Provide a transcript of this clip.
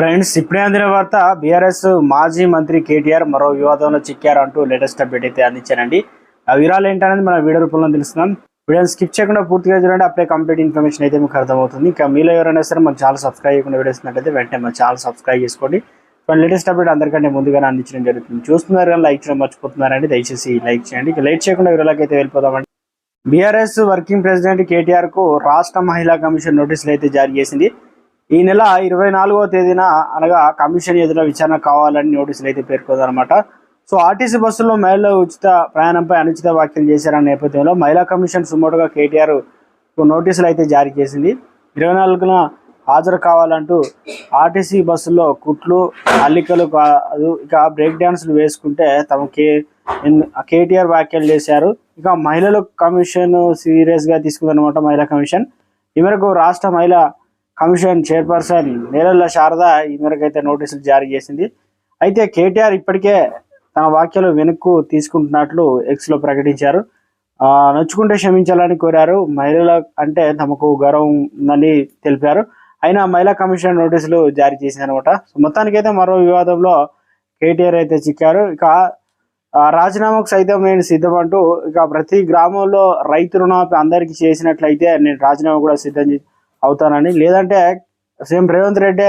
Friends ఇప్పుడే అందిన వార్త బీఆర్ఎస్ మాజీ మంత్రి కేటీఆర్ మరో వివాదంలో చిక్కారు అంటూ లేటెస్ట్ అప్డేట్ అయితే అందించారండి. ఆ వివరాలు ఏంటనేది మన వీడియో రూపంలో తెలుస్తున్నాం వీడియోని స్కిప్ చేయకుండా పూర్తిగా చూడండి అప్పుడే కంప్లీట్ ఇన్ఫర్మేషన్ అయితే మీకు అర్థమవుతుంది. ఇంకా మీలో ఎవరైనా సరే మన ఛానల్ సబ్స్క్రైబ్ చేయకుండా వీడియోస్ వెంటనే మన ఛానల్ సబ్స్క్రైబ్ చేసుకోండి. లేటెస్ట్ అప్డేట్ అందరికంటే ముందుగానే అందించడం జరుగుతుంది. చూస్తున్నారు కానీ లైక్ చేయడం మర్చిపోతున్నారండి దయచేసి లైక్ చేయండి. ఇక లేట్ చేయకుండా వీడియోలోకి అయితే వెళ్ళిపోదామండి. బీఆర్ఎస్ వర్కింగ్ ప్రెసిడెంట్ కేటీఆర్కు రాష్ట్ర మహిళా కమిషన్ నోటీసులు అయితే జారీ చేసింది. ఈ నెల ఇరవై నాలుగవ తేదీన అనగా కమిషన్ ఎదుట విచారణ కావాలని నోటీసులు అయితే పేర్కొందనమాట సో ఆర్టీసీ బస్సుల్లో మహిళల ఉచిత ప్రయాణంపై అనుచిత వ్యాఖ్యలు చేశారన్న నేపథ్యంలో మహిళా కమిషన్ సుమోటుగా కేటీఆర్ నోటీసులు అయితే జారీ చేసింది. ఇరవై నాలుగున హాజరు కావాలంటూ ఆర్టీసీ బస్సుల్లో కుట్లు అల్లికలు కాదు ఇక బ్రేక్ డ్యాన్స్లు వేసుకుంటే తమ కే కేటీఆర్ వ్యాఖ్యలు చేశారు. ఇక మహిళల కమిషన్ సీరియస్గా తీసుకుందనమాట మహిళా కమిషన్. ఈ మేరకు రాష్ట్ర మహిళా కమిషన్ చైర్పర్సన్ నేలల్ల శారద ఈ మేరకు అయితే నోటీసులు జారీ చేసింది. అయితే కేటీఆర్ ఇప్పటికే తన వ్యాఖ్యలు వెనక్కు తీసుకుంటున్నట్లు ఎక్స్లో ప్రకటించారు. ఆ, నొచ్చుకుంటే క్షమించాలని కోరారు. మహిళల అంటే తమకు గౌరవం ఉందని తెలిపారు. అయినా మహిళా కమిషన్ నోటీసులు జారీ చేసింది అనమాట సో మొత్తానికైతే మరో వివాదంలో కేటీఆర్ అయితే చిక్కారు. ఇక రాజీనామాకు సైతం నేను సిద్ధమంటూ ఇక ప్రతి గ్రామంలో రైతు రుణమాఫీ అందరికీ చేసినట్లయితే నేను రాజీనామా కూడా సిద్ధం చే- అవుతానని. లేదంటే సీఎం రేవంత్ రెడ్డి